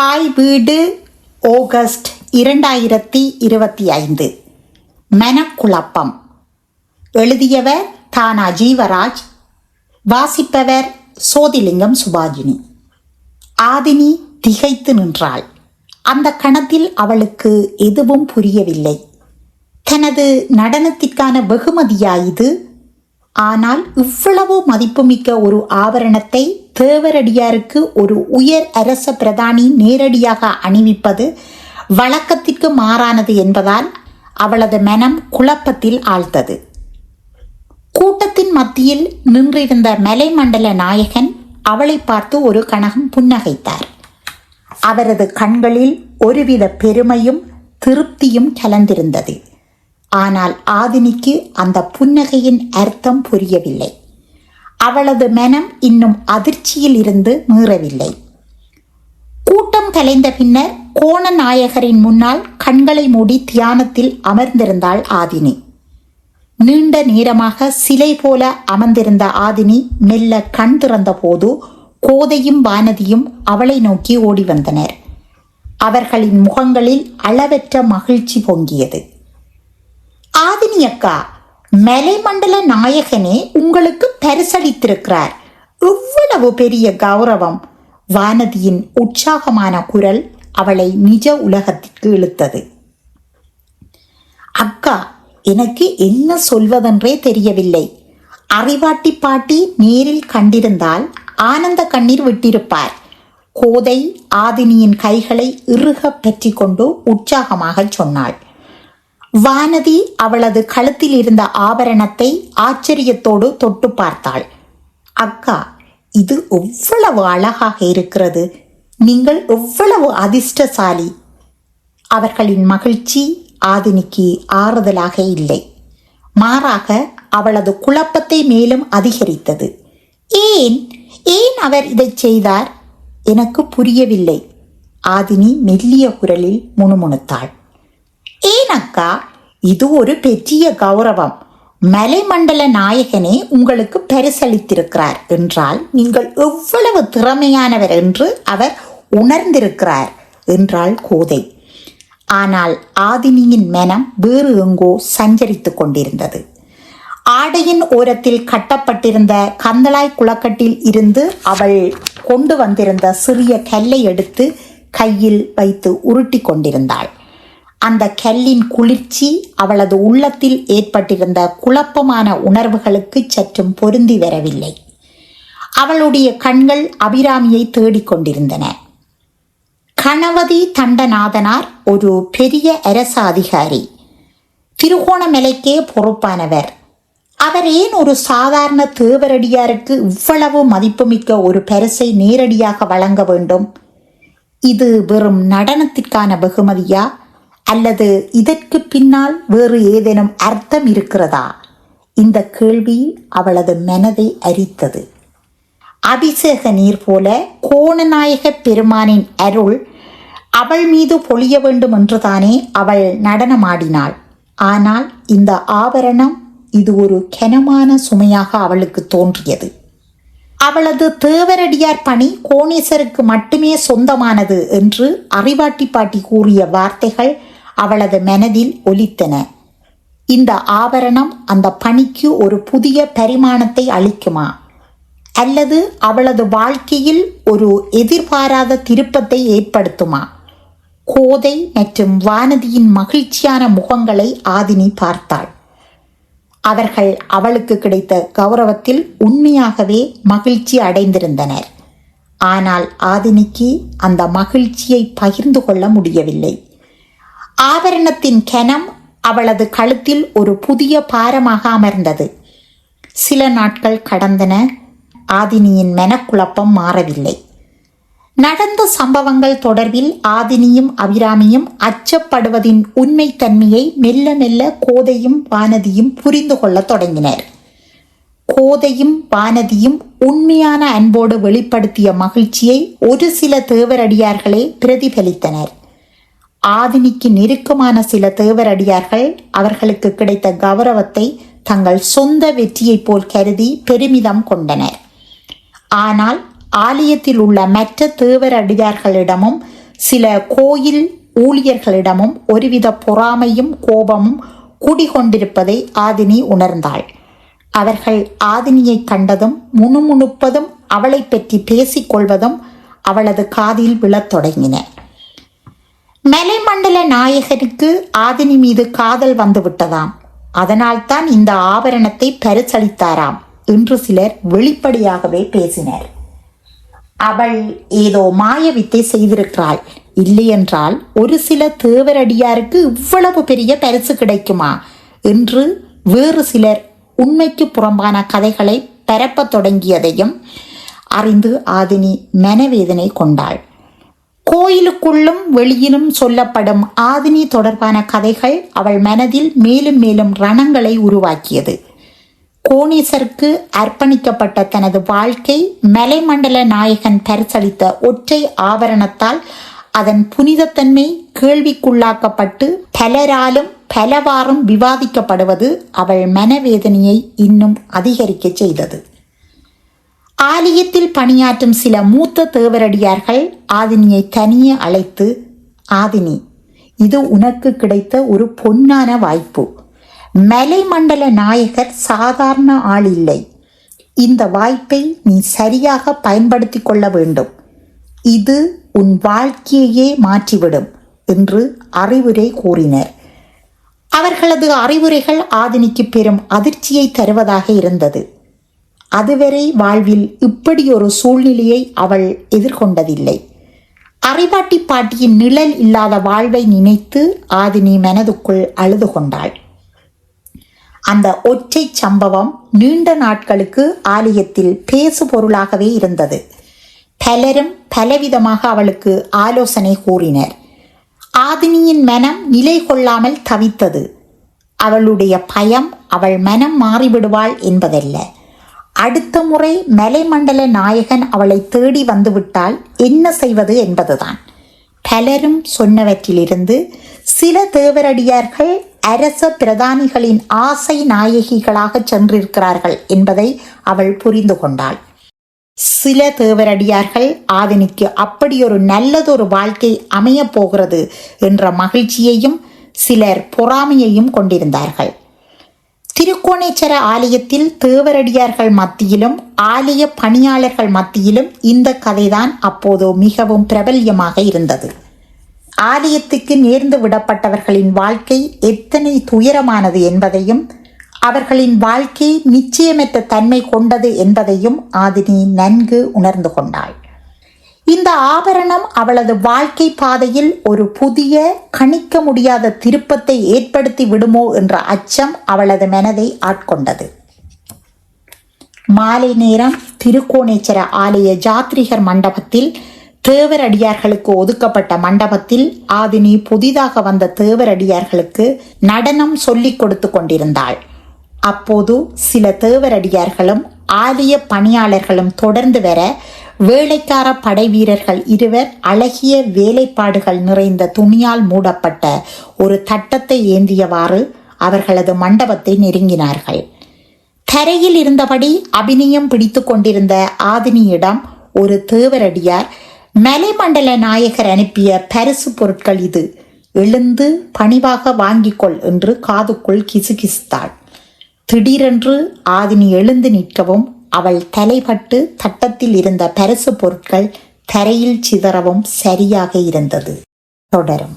Hi வீடு August இரண்டாயிரத்தி இருபத்தி ஐந்து. மனக்குழப்பம். எழுதியவர் தானா ஜீவராஜ் வாசிப்பவர் சோதிலிங்கம் சுபாஜினி. ஆதினி திகைத்து நின்றாள். அந்த கணத்தில் அவளுக்கு எதுவும் புரியவில்லை. தனது நடனத்திற்கான வெகுமதியா இது? ஆனால் இவ்வளவு மதிப்புமிக்க ஒரு ஆபரணத்தை தேவரடியாருக்கு ஒரு உயர் அரச பிரதானி நேரடியாக அணிவிப்பது வழக்கத்திற்கு மாறானது என்பதால் அவளது மனம் குழப்பத்தில் ஆழ்த்தது கூட்டத்தின் மத்தியில் நின்றிருந்த மலைமண்டல நாயகன் அவளை பார்த்து ஒரு கணகம் புன்னகைத்தார். அவரது கண்களில் ஒருவித பெருமையும் திருப்தியும் கலந்திருந்தது. ஆனால் ஆதினிக்கு அந்த புன்னகையின் அர்த்தம் புரியவில்லை. அவளது மனம் இன்னும் அதிர்ச்சியில் இருந்து மீறவில்லை. கூட்டம் கலைந்த பின்னர் கோண நாயகரின் முன்னால் கண்களை மூடி தியானத்தில் அமர்ந்திருந்தாள் ஆதினி. நீண்ட நேரமாக சிலை போல அமர்ந்திருந்த ஆதினி மெல்ல கண் திறந்த போது கோதையும் வானதியும் அவளை நோக்கி ஓடி வந்தனர். அவர்களின் முகங்களில் அளவற்ற மகிழ்ச்சி பொங்கியது. ஆதினி அக்கா மலைமண்டல நாயகனே உங்களுக்கு பரிசளித்திருக்கிறார் இவ்வளவு பெரிய கௌரவம். வானதியின் உற்சாகமான குரல் அவளை நிஜ உலகத்திற்கு இழுத்தது. அக்கா எனக்கு என்ன சொல்வதென்றே தெரியவில்லை. அறிவாட்டி பாட்டி நேரில் கண்டிருந்தால் ஆனந்த கண்ணீர் விட்டிருப்பார். கோதை ஆதினியின் கைகளை இறுக பற்றி கொண்டு உற்சாகமாக சொன்னாள். வானதி அவளது கழுத்தில் இருந்த ஆபரணத்தை ஆச்சரியத்தோடு தொட்டு பார்த்தாள். அக்கா இது எவ்வளவு அழகாக இருக்கிறது. நீங்கள் எவ்வளவு அதிர்ஷ்டசாலி. அவர்களின் மகிழ்ச்சி ஆதினிக்கு ஆறுதலாக இல்லை. மாறாக அவளது குழப்பத்தை மேலும் அதிகரித்தது. ஏன்? ஏன் அவர் இதை செய்தார்? எனக்கு புரியவில்லை. ஆதினி மெல்லிய குரலில் முணுமுணுத்தாள். ஏன் அக்கா? இது ஒரு பெரிய கௌரவம். மலைமண்டல நாயகனே உங்களுக்கு பரிசளித்திருக்கிறார் என்றால் நீங்கள் எவ்வளவு திறமையானவர் என்று அவர் உணர்ந்திருக்கிறார் என்றாள் கோதை. ஆனால் ஆதினியின் மனம் வேறு எங்கோ சஞ்சரித்துக் கொண்டிருந்தது. ஆடையின் ஓரத்தில் கட்டப்பட்டிருந்த கந்தளாய் குளக்கட்டில் இருந்து அவள் கொண்டு வந்திருந்த சிறிய கல்லை எடுத்து கையில் வைத்து உருட்டி கொண்டிருந்தாள். அந்த கல்லின் குளிர்ச்சி அவளது உள்ளத்தில் ஏற்பட்டிருந்த குழப்பமான உணர்வுகளுக்கு சற்றும் பொருந்தி வரவில்லை. அவளுடைய கண்கள் அபிராமியை தேடிக் கொண்டிருந்தன. கணவதி தண்டநாதனார் ஒரு பெரிய அரச அதிகாரி திருகோணமலைக்கே பொறுப்பானவர். அவர் ஏன் ஒரு சாதாரண தேவரடியாருக்கு இவ்வளவு மதிப்புமிக்க ஒரு பரிசை நேரடியாக வழங்க வேண்டும்? இது வெறும் நடனத்திற்கான வெகுமதியா? அல்லது இதற்கு பின்னால் வேறு ஏதேனும் அர்த்தம் இருக்கிறதா? இந்த கேள்வி அவளது மனதை அரித்தது. அபிஷேக நீர் போல கோணநாயக பெருமானின் அருள் அவள் மீது பொழிய வேண்டும் என்றுதானே அவள் நடனமாடினாள். ஆனால் இந்த ஆபரணம் இது ஒரு கனமான சுமையாக அவளுக்கு தோன்றியது. அவளது தேவரடியார் பணி கோணேசருக்கு மட்டுமே சொந்தமானது என்று அறிவாட்டி பாட்டி கூறிய வார்த்தைகள் அவளது மனதில் ஒலித்தன. இந்த ஆபரணம் அந்த பணிக்கு ஒரு புதிய பரிமாணத்தை அளிக்குமா? அல்லது அவளது வாழ்க்கையில் ஒரு எதிர்பாராத திருப்பத்தை ஏற்படுத்துமா? கோதை மற்றும் வானதியின் மகிழ்ச்சியான முகங்களை ஆதினி பார்த்தாள். அவர்கள் அவளுக்கு கிடைத்த கௌரவத்தில் உண்மையாகவே மகிழ்ச்சி அடைந்திருந்தனர். ஆனால் ஆதினிக்கு அந்த மகிழ்ச்சியை பகிர்ந்து கொள்ள முடியவில்லை. ஆபரணத்தின் கனம் அவளது கழுத்தில் ஒரு புதிய பாரமாக அமர்ந்தது. சில நாட்கள் கடந்தன ஆதினியின் மெனக்குழப்பம் மாறவில்லை. நடந்த சம்பவங்கள் தொடர்பில் ஆதினியும் அபிராமியும் அச்சப்படுவதின் உண்மைத்தன்மையை மெல்ல மெல்ல கோதையும் வானதியும் புரிந்து கொள்ளத் தொடங்கினர். கோதையும் வானதியும் உண்மையான அன்போடு வெளிப்படுத்திய மகிழ்ச்சியை ஒரு சில தேவரடியார்களே பிரதிபலித்தனர். ஆதினிக்கு நெருக்கமான சில தேவரடியார்கள் அவர்களுக்கு கிடைத்த கௌரவத்தை தங்கள் சொந்த வெற்றியைப் போல் கருதி பெருமிதம் கொண்டனர். ஆனால் ஆலயத்தில் உள்ள மற்ற தேவரடியார்களிடமும் சில கோயில் ஊழியர்களிடமும் ஒருவித பொறாமையும் கோபமும் குடிகொண்டிருப்பதை ஆதினி உணர்ந்தாள். அவர்கள் ஆதினியை கண்டதும் முணுமுணுப்பதும் அவளை பற்றி பேசிக்கொள்வதும் அவளது காதில் விழத் தொடங்கின. மலைமண்டல நாயகனுக்கு ஆதினி மீது காதல் வந்துவிட்டதாம் அதனால்தான் இந்த ஆபரணத்தை பரிசளித்தாராம் என்று சிலர் வெளிப்படையாகவே பேசினர். அவள் ஏதோ மாயவித்தை செய்திருக்கிறாள். இல்லையென்றால் ஒரு சில தேவரடியாருக்கு இவ்வளவு பெரிய பரிசு கிடைக்குமா என்று வேறு சிலர் உண்மைக்கு புறம்பான கதைகளை பரப்பத் தொடங்கியதையும் அறிந்து ஆதினி மனவேதனை கொண்டாள். கோயிலுக்குள்ளும் வெளியிலும் சொல்லப்படும் ஆதினி தொடர்பான கதைகள் அவள் மனதில் மேலும் மேலும் ரணங்களை உருவாக்கியது. கோணேசருக்கு அர்ப்பணிக்கப்பட்ட தனது வாழ்க்கை மலைமண்டல நாயகன் பரிசளித்த ஒற்றை ஆபரணத்தால் அதன் புனிதத்தன்மை கேள்விக்குள்ளாக்கப்பட்டு பலராலும் பலவாறும் விவாதிக்கப்படுவது அவள் மனவேதனையை இன்னும் அதிகரிக்கச் செய்தது. ஆலயத்தில் பணியாற்றும் சில மூத்த தேவரடியார்கள் ஆதினியை தனியே அழைத்து ஆதினி இது உனக்கு கிடைத்த ஒரு பொன்னான வாய்ப்பு. மலைமண்டல நாயகர் சாதாரண ஆள் இல்லை. இந்த வாய்ப்பை நீ சரியாக பயன்படுத்தி கொள்ள வேண்டும். இது உன் வாழ்க்கையையே மாற்றிவிடும் என்று அறிவுரை கூறினர். அவர்களது அறிவுரைகள் ஆதினிக்கு பெரும் அதிர்ச்சியை தருவதாக இருந்தது. அதுவரை வாழ்வில் இப்படி ஒரு சூழ்நிலையை அவள் எதிர்கொண்டதில்லை. அறிவாட்டி பாட்டியின் நிழல் இல்லாத வாழ்வை நினைத்து ஆதினி மனதுக்குள் அழுது கொண்டாள். அந்த ஒற்றை சம்பவம் நீண்ட நாட்களுக்கு ஆலயத்தில் பேசு பொருளாகவே இருந்தது. பலரும் பலவிதமாக அவளுக்கு ஆலோசனை கூறினர். ஆதினியின் மனம் நிலை கொள்ளாமல் தவித்தது. அவளுடைய பயம் அவள் மனம் மாறிவிடுவாள் என்பதல்ல. அடுத்த முறை மலைமண்டல நாயகன் அவளை தேடி வந்துவிட்டால் என்ன செய்வது என்பதுதான். பலரும் சொன்னவற்றிலிருந்து சில தேவரடியார்கள் அரச பிரதானிகளின் ஆசை நாயகிகளாக சென்றிருக்கிறார்கள் என்பதை அவள் புரிந்து கொண்டாள். சில தேவரடியார்கள் ஆதினிக்கு அப்படியொரு நல்லதொரு வாழ்க்கை அமையப் போகிறது என்ற மகிழ்ச்சியையும் சிலர் பொறாமையையும் கொண்டிருந்தார்கள். திருக்கோணேச்சர ஆலயத்தில் தேவரடியார்கள் மத்தியிலும் ஆலய பணியாளர்கள் மத்தியிலும் இந்த கதைதான் அப்போது மிகவும் பிரபல்யமாக இருந்தது. ஆலயத்துக்கு நேர்ந்து விடப்பட்டவர்களின் வாழ்க்கை எத்தனை துயரமானது என்பதையும் அவர்களின் வாழ்க்கை நிச்சயமற்ற தன்மை கொண்டது என்பதையும் ஆதினி நன்கு உணர்ந்து கொண்டாள். இந்த ஆபரணம் அவளது வாழ்க்கை பாதையில் ஒரு புதிய கணிக்க முடியாத திருப்பத்தை ஏற்படுத்தி விடுமோ என்ற அச்சம் அவளது மனதை ஆட்கொண்டது. மாலை நேரம் திருக்கோணேச்சர ஆலய ஜாத்ரிகர் மண்டபத்தில் தேவரடியார்களுக்கு ஒதுக்கப்பட்ட மண்டபத்தில் ஆதினி புதிதாக வந்த தேவரடியார்களுக்கு நடனம் சொல்லிக் கொடுத்து கொண்டிருந்தாள். அப்போது சில தேவரடியார்களும் ஆலய பணியாளர்களும் தொடர்ந்து வர வேலைக்கார படை வீரர்கள் இருவர் அழகிய வேலைப்பாடுகள் நிறைந்த துணியால் மூடப்பட்ட ஒரு தட்டத்தை ஏந்தியவாறு அவர்களது மண்டபத்தை நெருங்கினார்கள். தரையில் இருந்தபடி அபிநயம் பிடித்து கொண்டிருந்த ஆதினியிடம் ஒரு தேவரடியார் மலைமண்டல நாயகர் அனுப்பிய பரிசு பொருட்கள் இது. எழுந்து பணிவாக வாங்கிக்கொள் என்று காதுக்குள் கிசுகிசுத்தாள். திடீரென்று ஆதினி எழுந்து நிற்கவும் அவள் தலைப்பட்டு தட்டத்தில் இருந்த பரிசு பொருட்கள் தரையில் சிதறவும் சரியாக இருந்தது. தொடரும்.